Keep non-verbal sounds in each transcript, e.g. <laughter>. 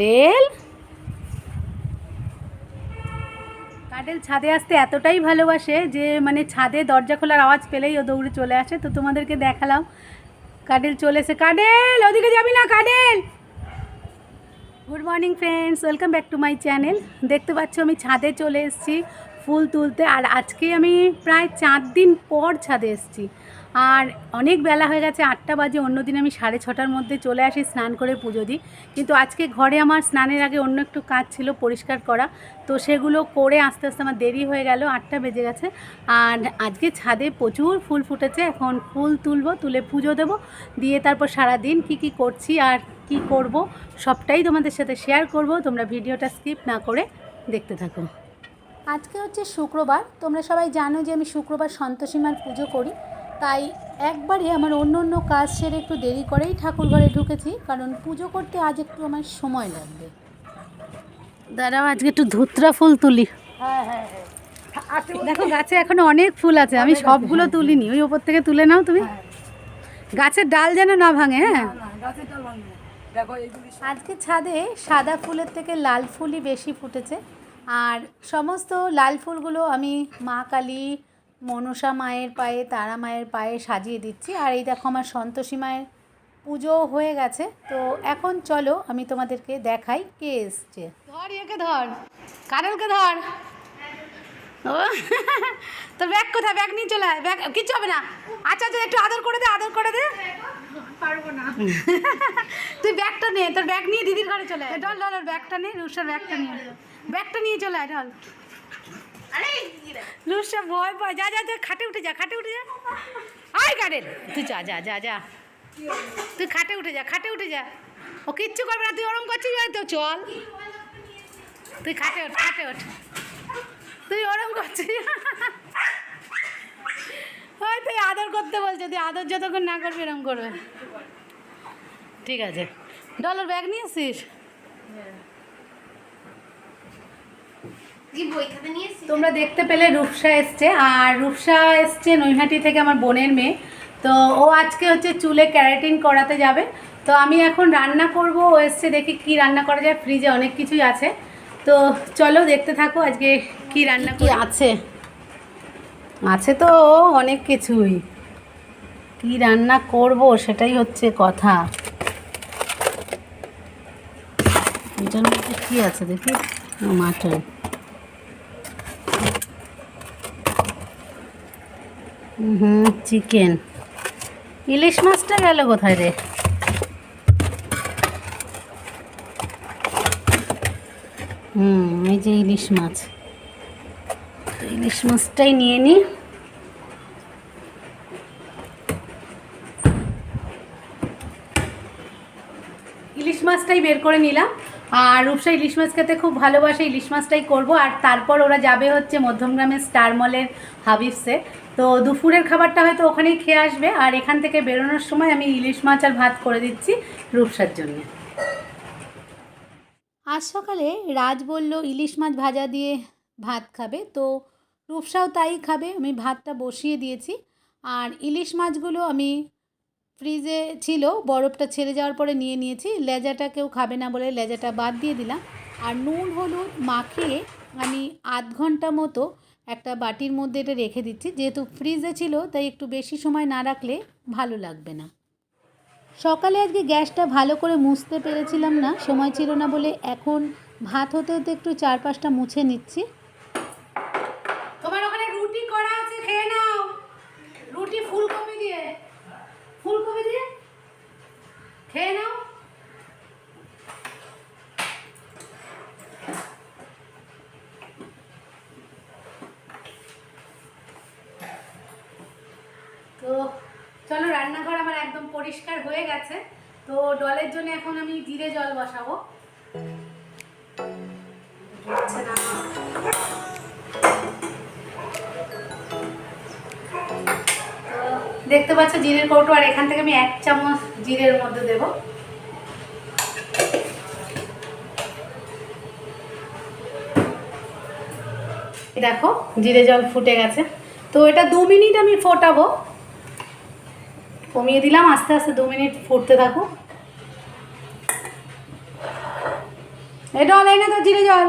Rail কাডেল ছাদে আসতে এতটাই ভালোবাসে যে মানে ছাদে দরজা খোলার আওয়াজ পেলেই ও দৌড়ে চলে আসে। তো তোমাদেরকে দেখালাম কাডেল চলে এসে, কাডেল, ওদিকে যাবি না, কাডেল। Good morning friends welcome back to my channel দেখতে পাচ্ছ, আমি ছাদে চলে এসেছি ফুল তুলতে। আর আজকে আমি প্রায় চার দিন পর ছাদে এসেছি। আর অনেক বেলা হয়ে গেছে, আটটা বাজে অন্যদিন আমি সাড়ে ছটার মধ্যে চলে আসি স্নান করে পুজো দিই। কিন্তু আজকে ঘরে আমার স্নানের আগে অন্য একটু কাজ ছিল পরিষ্কার করা, তো সেগুলো করে আস্তে আস্তে আমার দেরি হয়ে গেল, আটটা বেজে গেছে। আর আজকে ছাদে প্রচুর ফুল ফুটেছে, এখন ফুল তুলবো, তুলে পুজো দেবো, দিয়ে তারপর সারা দিন কি কি করছি আর কি করব, সবটাই তোমাদের সাথে শেয়ার করব, তোমরা ভিডিওটা স্কিপ না করে দেখতে থাকো। আজকে হচ্ছে শুক্রবার, তোমরা সবাই জানো যে আমি শুক্রবার সন্তোষীমার পুজো করি। তাই একবারে আমার অন্য অন্য কাজ সেরে একটু দেরি করেই ঠাকুর ঘরে ঢুকেছি কারণ পুজো করতে আজ একটু আমার সময় লাগবে। দাঁড়াও আজকে একটু ধুতরা ফুল তুলি। দেখো গাছে এখনও অনেক ফুল আছে আমি সবগুলো তুলিনি। ওই ওপর থেকে তুলে নাও তুমি। গাছের ডাল যেন না ভাঙে হ্যাঁ? আজকে ছাদে সাদা ফুলের থেকে লাল ফুলই বেশি ফুটেছে। আর সমস্ত লাল ফুলগুলো আমি মা কালী মনসা মায়ের পায়ে তারা মায়ের পায়ে সাজিয়ে দিচ্ছি। আর এই দেখো আমার সন্তোষী মায়ের পুজো হয়ে গেছে। তো এখন চলো আমি তোমাদেরকে দেখাই কে এসছে। ধর ইয়েকে ধর। কারেলকে ধর। ও তোর ব্যাগ কোথায়? ব্যাগ নিয়ে চলে আয়। ব্যাগ কিচ্ছু হবে না। আচ্ছা আচ্ছা একটু আদর করে দে আদর করে দে। পারব না। তুই ব্যাগটা নে তোর ব্যাগ নিয়ে দিদির ঘরে চলে আয়। ডল ডল ওর ব্যাগটা নে রুষার ব্যাগটা নিয়ে ব্যাগটা নিয়ে চলে আয় ডল আরে রুষা ভয় পায়। যা যা খাটে উঠে যা খাটে উঠে যা। আয় গাড়ের তুই যা যা যা যা। তুই খাটে উঠে যা খাটে উঠে যা। ও কিচ্ছু করবে না তুই ওরম করছিস তো চল। তুই খাটে ওঠ খাটে ওঠ। তুই ওরম করছিস। ওই তুই আদর করতে বলছে তুই আদর যতক্ষণ না করবি এরম করবে। ঠিক আছে। ডলার ব্যাগ নিয়ে আসিস কি বই খাতা নিয়ে এসেছিস? তোমরা দেখতে পেলে রূপসা এসছে আর রূপসা এসছে নৈহাটি থেকে আমার বোনের মেয়ে। তো ও আজকে হচ্ছে চুলে ক্যারাটিন করাতে যাবে। তো আমি এখন রান্না করব ও এসছে দেখি কি রান্না করা যায় ফ্রিজে অনেক কিছুই আছে। তো চলো দেখতে থাকো আজকে কি রান্না কি আছে? আছে তো অনেক কিছুই। কি রান্না করব সেটাই হচ্ছে কথা। এটার মধ্যে কি আছে দেখি? মাটন। হুম চিকেন ইলিশ মাছটা গেল কোথায় রে? হুম, এই যে ইলিশ মাছ। ইলিশ মাছটাই নিয়ে নিই ইলিশ মাছটাই বের করে নিলাম। আর রূপসা ইলিশ মাছ খেতে খুব ভালোবাসে, ইলিশ মাছটাই করব। আর তারপর ওরা যাবে হচ্ছে মধ্যমগ্রামের স্টার মলের তো দুপুরের খাবারটা হয়তো ওখানেই খেয়ে আসবে। আর এখান থেকে বেরোনোর সময় আমি ইলিশ মাছ আর ভাত করে দিচ্ছি রূপসার জন্য। আজ সকালে রাজ বলল, ইলিশ মাছ ভাজা দিয়ে ভাত খাবে। তো রূপসাও তাই খাবে। আমি ভাতটা বসিয়ে দিয়েছি। আর ইলিশ মাছগুলো আমি ফ্রিজে ছিল, বরফটা ছেড়ে যাওয়ার পরে নিয়ে নিয়েছি। লেজাটা কেউ খাবে না বলে লেজাটা বাদ দিয়ে দিলাম। আর নুন, হলুদ মাখিয়ে আমি আধ ঘণ্টা মতো একটা বাটির মধ্যে এটা রেখে দিচ্ছি। যেহেতু ফ্রিজে ছিল, তাই একটু বেশি সময় না রাখলে ভালো লাগবে না। সকালে আজকে গ্যাসটা ভালো করে মুছতে পেরেছিলাম না, সময় ছিল না বলে এখন ভাত হতে হতে একটু চার পাঁচটা মুছে নিচ্ছি। তোমার ওখানে রুটি করা আছে, খেয়ে নাও। রুটি ফুলকপি দিয়ে। ফুলকপি দিয়ে খেয়ে নাও। তো চলো, রান্নাঘর আমার একদম পরিষ্কার হয়ে গেছে। তো ডলের জন্য এখন আমি জিরে জল বসাবো। দেখতে পাচ্ছ জিরের কৌটো, আর এখান থেকে আমি এক চামচ জিরের মধ্যে দেব। দেখো, জিরে জল ফুটে গেছে। তো এটা দু মিনিট আমি ফোটাবো। কমিয়ে দিলাম, আস্তে আস্তে দু মিনিট ফুটতে থাকুক এই ডল এই না তো জিরে জল।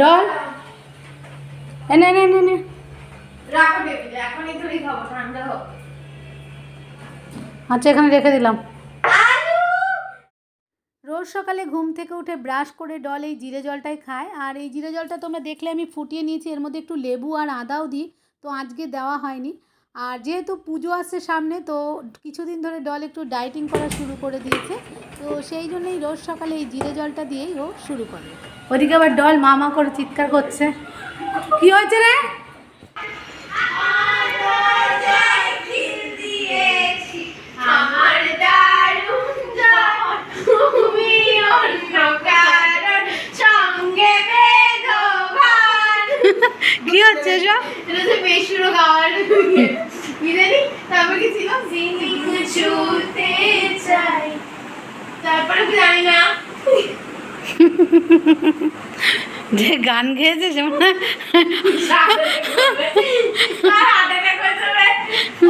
ডল। এনে এনে এনে এনে। রাখো টেবিলে এখন এই খাব ঠান্ডা হোক। আচ্ছা এখানে রেখে দিলাম। রোজ সকালে ঘুম থেকে উঠে ব্রাশ করে ডল এই জিরে জলটাই খায়। আর এই জিরে জলটা তোমরা দেখলে আমি ফুটিয়ে নিয়েছি এর মধ্যে একটু লেবু আর আদাও দিই তো আজকে দেওয়া হয়নি। আর যেহেতু পুজো আসছে সামনে তো কিছুদিন ধরে ডল একটু ডায়েটিং করা শুরু করে দিয়েছে। তো সেই জন্যই রোজ সকালে এই জিরে জলটা দিয়েই ও শুরু করে। ওদিকে আবার ডল মামা করে চিৎকার করছে। কি হয়েছে রে আমার দারুণ জন, তুমি অন্য কারণ সঙ্গে বেদভান <laughs> কি হচ্ছে এসব? এটা হচ্ছে বেসুরো গাওয়ার কি তারপর কি ছিল? জিনিস ছুতে চাই। তারপরে কি জানি না। <laughs> যে গান গেয়েছে যেমন আর হার্ট অ্যাটাক যাবে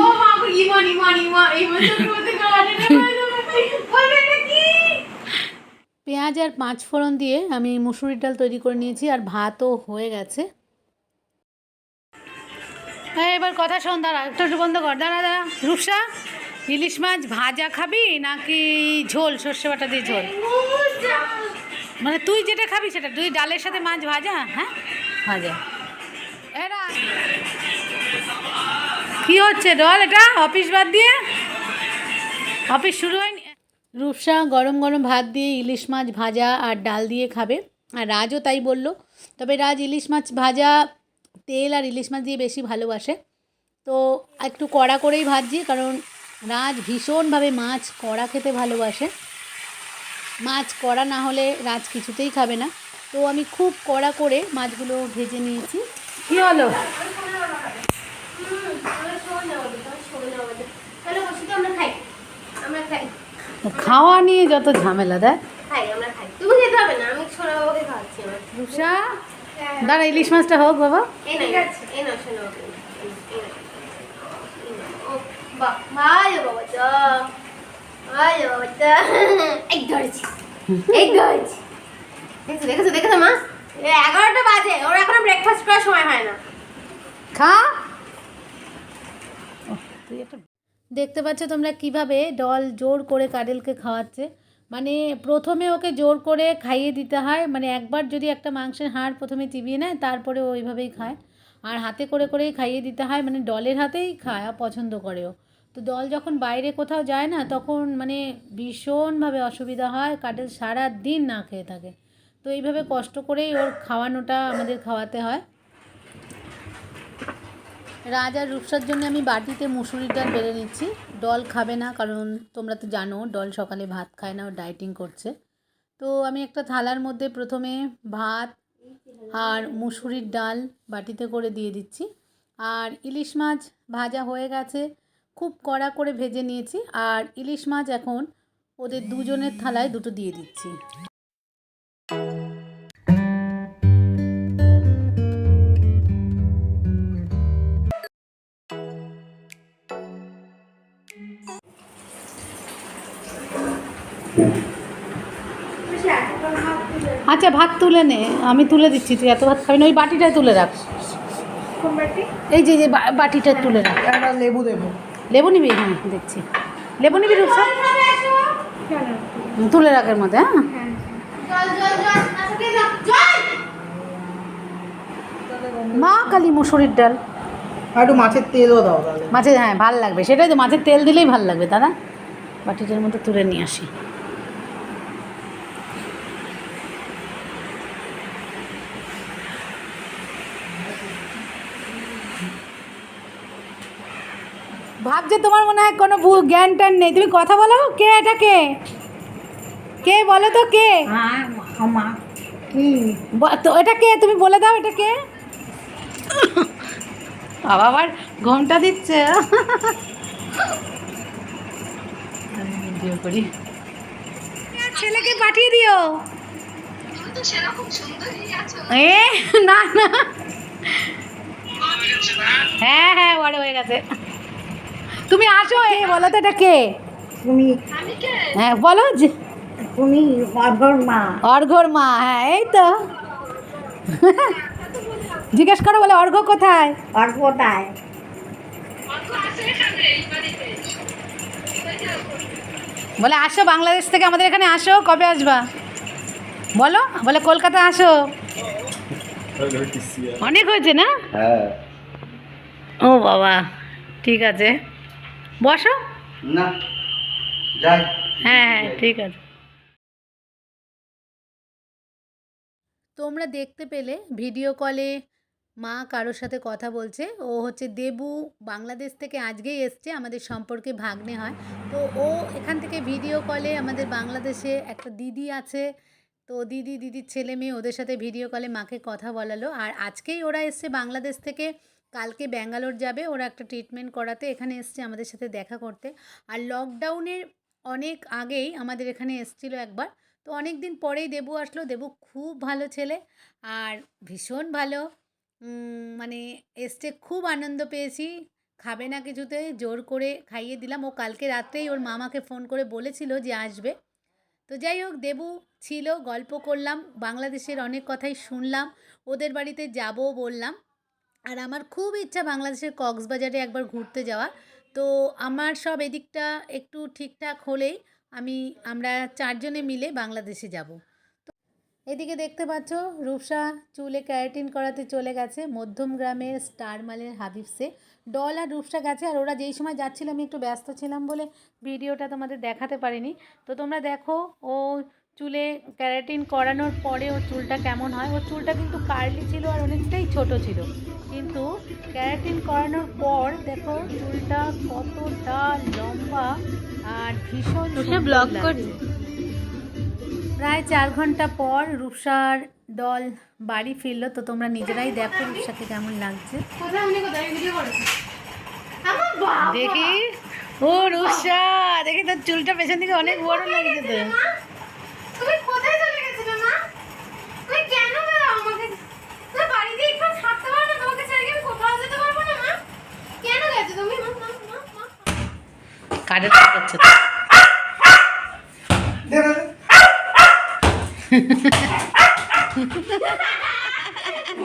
ও মা গো, ইমন ইমন ইমন ইমন চক্রবর্তী হার্ট অ্যাটাক যাবে বলবে এটা কি পেঁয়াজ আর পাঁচ ফোড়ন দিয়ে আমি মুসুরির ডাল তৈরি করে নিয়েছি আর ভাতও হয়ে গেছে। হ্যাঁ এবার কথা শোন দাঁড়া একটু একটু বন্ধ কর। দাঁড়া দাঁড়া রূপসা ইলিশ মাছ ভাজা খাবি নাকি ঝোল সর্ষে বাটা দিয়ে ঝোল? মানে তুই যেটা খাবি সেটা তুই ডালের সাথে মাছ ভাজা হ্যাঁ? ভাজা। এরা কি হচ্ছে? ডল এটা, অফিস বাদ দিয়ে। অফিস শুরু হয়নি। রূপসা গরম গরম ভাত দিয়ে ইলিশ মাছ ভাজা আর ডাল দিয়ে খাবে। আর রাজও তাই বলল। তবে রাজ ইলিশ মাছ ভাজা, তেল আর ইলিশ মাছ দিয়ে বেশি ভালোবাসে। তো একটু কড়া করেই ভাজছি, কারণ রাজ ভীষণভাবে মাছ কড়া খেতে ভালোবাসে। মাছ কড়া না হলে রাজ কিছুতেই খাবে না তো আমি খুব কড়া করে মাছগুলো ভেজে নিয়েছি কী হলো তাহলে বসে তো আমরা খাই আমরা খাই খাওয়া নিয়ে যত ঝামেলা দেয় খাই আমরা খাই তুমি খেতে হবে না আমি সোনা বাবাকে খাওয়াচ্ছি আমার রূপসা দাঁড়া ইলিশ মাছটা হোক বাবা এই না এই না সোনা বাবাকে ও বাহ ভালো বাবা এই ধরেছি। এই ধরেছি। দেখছ দেখেছ দেখেছ মা? এগারোটা বাজে। ওর এখনও ব্রেকফাস্ট করার সময় হয় না। খা। দেখতে পাচ্ছ তোমরা কীভাবে ডল জোর করে কাডেলকে খাওয়াচ্ছে। মানে প্রথমে ওকে জোর করে খাইয়ে দিতে হয়। মানে একবার যদি একটা মাংসের হাড় প্রথমে চিবিয়ে নেয় তারপরে ওইভাবেই খায়। আর হাতে করে করেই খাইয়ে দিতে হয়। মানে ডলের হাতেই খায় পছন্দ করেও। তো দল যখন বাইরে কোথাও যায় না, তখন মানে ভীষণভাবে অসুবিধা হয় কাডেল সারা দিন না খেয়ে থাকে। তো এইভাবে কষ্ট করেই ওর খাওয়ানোটা আমাদের খাওয়াতে হয়। রাজ আর রূপসার জন্য আমি বাটিতে মুসুরির ডাল বেড়ে নিচ্ছি। ডল খাবে না, কারণ তোমরা তো জানো ডল সকালে ভাত খায় না, ও ডায়েটিং করছে। তো আমি একটা থালার মধ্যে প্রথমে ভাত আর মুসুরির ডাল বাটিতে করে দিয়ে দিচ্ছি। আর ইলিশ মাছ ভাজা হয়ে গেছে। খুব কড়া করে ভেজে নিয়েছি আর ইলিশ মাছ এখন ওদের দুজনের থালায় দুটো দিয়ে দিচ্ছি। আচ্ছা ভাত তুলে নে। আমি তুলে দিচ্ছি তুই এত ভাত খাবি না ওই বাটিটায় তুলে রাখ। এই যে যে বাটিটা তুলে রাখ। লেবু দেবো। লেবু নিবি? হ্যাঁ দেখছি। লেবু নিবি রূপসা? তুলে রাখের মধ্যে হ্যাঁ? মা কালী মুসুরির ডাল। আর একটু মাছের তেলও দাও মাছের হ্যাঁ ভালো লাগবে। সেটাই তো মাছের তেল দিলেই ভালো লাগবে দাদা বাটিটার মধ্যে তুলে নিয়ে আসি। ভাবছে তোমার মনে হয় কোনো জ্ঞান ট্যান নেই। তুমি কথা বলো কে এটা কে? কে বলো তো কে? তো এটা কে? তুমি বলে দাও এটা কে? বাবা আবার ঘোমটা দিচ্ছে। ভিডিও করি ছেলেকে পাঠিয়ে দিও। এ না না। হ্যাঁ হ্যাঁ বড় হয়ে গেছে। তুমি আসো এ বলো তো এটা কে? তুমি হ্যাঁ বলো যে। তুমি অর্ঘর মা। অর্ঘর মা হ্যাঁ এই তো। জিজ্ঞেস করো বলে অর্ঘ কোথায়? অর্ঘ কোথায়? বলে আসো বাংলাদেশ থেকে আমাদের এখানে আসো কবে আসবা? বলো বলে কলকাতা আসো। অনেক হয়েছে না? হ্যাঁ। ও বাবা ঠিক আছে। বসো। না যাই। হ্যাঁ হ্যাঁ ঠিক আছে। তোমরা দেখতে পেলে ভিডিও কলে মা কারোর সাথে কথা বলছে। ও হচ্ছে দেবু বাংলাদেশ থেকে আজকেই এসছে আমাদের সম্পর্কে ভাগ্নে হয়। তো ও এখান থেকে ভিডিও কলে আমাদের বাংলাদেশে একটা দিদি আছে। তো দিদি দিদির ছেলে মেয়ে ওদের সাথে ভিডিও কলে মাকে কথা বলালো। আর আজকেই ওরা এসছে বাংলাদেশ থেকে কালকে ব্যাঙ্গালোর যাবে, ওরা একটা ট্রিটমেন্ট করাতে এখানে এসছে আমাদের সাথে দেখা করতে। আর লকডাউনের অনেক আগেই আমাদের এখানে এসছিল একবার। তো অনেক দিন পরেই দেবু আসলো। দেবু খুব ভালো ছেলে আর ভীষণ ভালো। মানে এসছে, খুব আনন্দ পেয়েছি। খাবে না কিছুতে, জোর করে খাইয়ে দিলাম। ও কালকে রাত্রেই ওর মামাকে ফোন করে বলেছিল যে আসবে। তো যাই হোক, দেবু ছিল, গল্প করলাম, বাংলাদেশের অনেক কথাই শুনলাম। ওদের বাড়িতে যাব বললাম। আর আমার খুব ইচ্ছা বাংলাদেশের কক্সবাজারে একবার ঘুরতে যাওয়া তো আমার সব এদিকটা একটু ঠিকঠাক হলেই আমি, আমরা চারজনে মিলে বাংলাদেশে যাব। তো এদিকে দেখতে পাচ্ছ, রূপসা চুলে ক্যারাটিন করাতে চলে গেছে, মধ্যম গ্রামের স্টার মালের হাবিবসে। ডল আর রূপসা গেছে, আর ওরা যেই সময় যাচ্ছিল আমি একটু ব্যস্ত ছিলাম বলে ভিডিওটা তোমাদের দেখাতে পারিনি। তো তোমরা দেখো, ও চুলে ক্যারাটিন করানোর পরে ওর চুলটা কেমন হয়? ওর চুলটা কিন্তু কার্লি ছিল আর অনেকটাই ছোট ছিল। কিন্তু ক্যারাটিন করানোর পর দেখো চুলটা কতটা লম্বা আর ভীষণ ব্লক করছে। প্রায় চার ঘণ্টা পর রূপসার দল বাড়ি ফিরলো তো তোমরা নিজেরাই দেখো রূপসাকে কেমন লাগছে। দেখি। ও রূপসা! দেখি তোর চুলটা পেছন দিকে অনেক বড় লাগছে তো মা তুমি কোথায় চলে গেছিলে মা তুমি কেন বেরাও আমাকে তুমি বাড়িতে একটু থাকতে পারো না তোমাকে ছেড়ে কি আমি কোথাও যেতে পারব না মা কেন গেছো তুমি মা মা মা মা কাটে করছে দে দে, দে।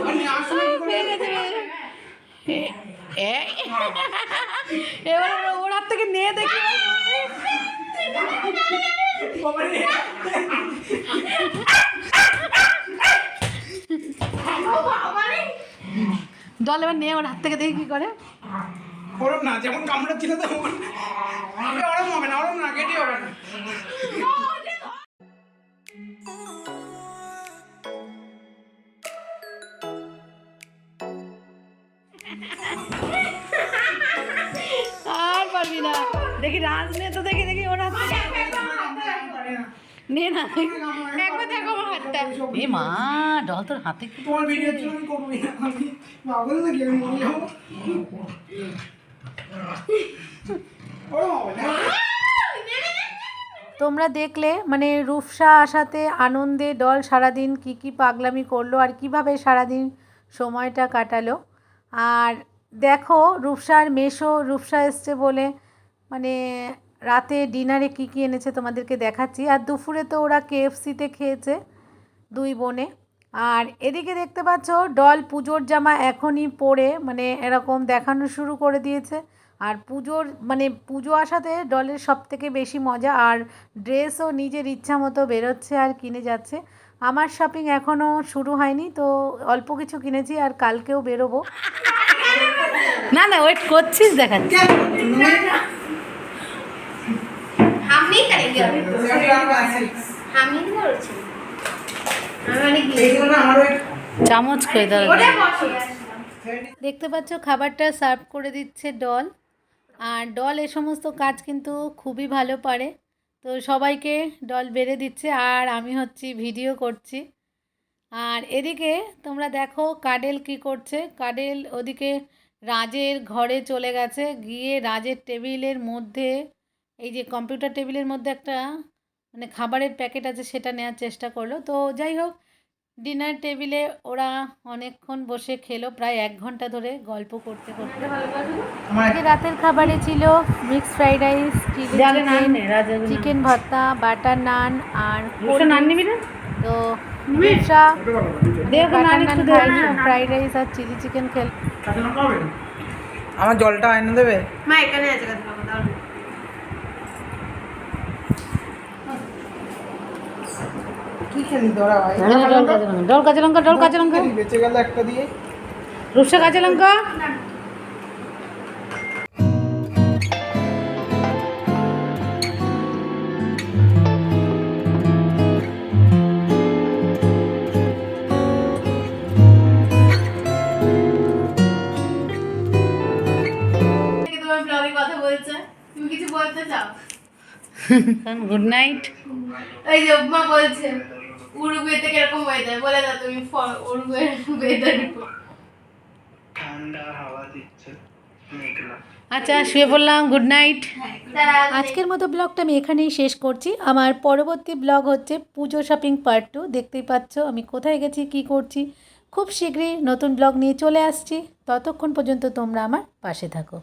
আমি আসলে কি করে- এবার ওর হাত থেকে নিয়ে দেখি দল এবার নিয়ে ওর হাত থেকে দেখি কি করে ওরম না যেমন কামড়াচ্ছিল তেমন। আরে ওরম হবে না ওরম না কেটে হবে না। আর পারবি না। দেখি রাজ নে তো দেখি দেখি ওর নে না। একবার দেখো আমার হাতটা। এ মা ডল তোর হাতে। কি তোমার ভিডিও করবোই না আমি আমি তোমরা দেখলে মানে রূপসা আসাতে আনন্দে ডল সারাদিন কি কি পাগলামি করল আর কীভাবে সারাদিন সময়টা কাটালো। আর দেখো, রূপসার মেশো রূপসা এসছে বলে মানে রাতে ডিনারে কি কি এনেছে তোমাদেরকে দেখাচ্ছি। আর দুপুরে তো ওরা কেএফসিতে খেয়েছে দুই বোনে। আর এদিকে দেখতে পাচ্ছ ডল পুজোর জামা এখনই পরে মানে এরকম দেখানো শুরু করে দিয়েছে। আর পুজোর মানে পুজো আসাতে ডলের সব থেকে বেশি মজা আর ড্রেসও নিজের ইচ্ছা মতো বেরোচ্ছে আর কিনে যাচ্ছে। আমার শপিং এখনও শুরু হয়নি তো অল্প কিছু কিনেছি আর কালকেও বেরোবো। না না ওয়েট করছিস দেখাচ্ছি। চামচ করে দেখতে পাচ্ছ খাবারটা সার্ভ করে দিচ্ছে ডল। আর ডল এ সমস্ত কাজ কিন্তু খুবই ভালো পারে। তো সবাইকে ডল বেড়ে দিচ্ছে আর আমি হচ্ছি ভিডিও করছি। আর এদিকে তোমরা দেখো কাডেল কি করছে। কাডেল ওদিকে রাজের ঘরে চলে গেছে। গিয়ে রাজের টেবিলের মধ্যে, এই যে কম্পিউটার টেবিলের মধ্যে একটা মানে খাবারের প্যাকেট আছে সেটা নেওয়ার চেষ্টা করল। তো যাই হোক ডিনার টেবিলে ওরা অনেকক্ষণ বসে খেলো প্রায় এক ঘণ্টা ধরে গল্প করতে করতে। আমার আজকে রাতের খাবারে ছিল mixed fried rice chilli chicken chicken ভর্তা বাটার নান আর তো ফ্রাইড রাইস আর চিলি চিকেন খেল। আমার জলটা এনে দেবে? মা এখানে আছে কাছে বাবা দাও না। কি খেলি ডল কাঁচা লঙ্কা ডল কাঁচা লঙ্কা বেঁচে গেল একটা দিয়ে। রূপসা কাঁচা লঙ্কা। থেকে তোমার ব্লগে কথা বলছে। তুমি কিছু বলতে চাও? Good night. ওই যে মা বলছে। উরুগুয়েতে কীরকম ওয়েদার বলে দাও তুমি উরুগুয়ের ওয়েদার ঠান্ডা হাওয়া দিচ্ছে মেঘলা। আচ্ছা শুয়ে পড়লাম গুড নাইট তারা আজকের মতো ব্লগটা আমি এখানেই শেষ করছি। আমার পরবর্তী ব্লগ হচ্ছে পুজো শপিং পার্ট টু দেখতেই পাচ্ছ আমি কোথায় গেছি কি করছি। খুব শীঘ্রই নতুন ব্লগ নিয়ে চলে আসছি। ততক্ষণ পর্যন্ত তোমরা আমার পাশে থাকো।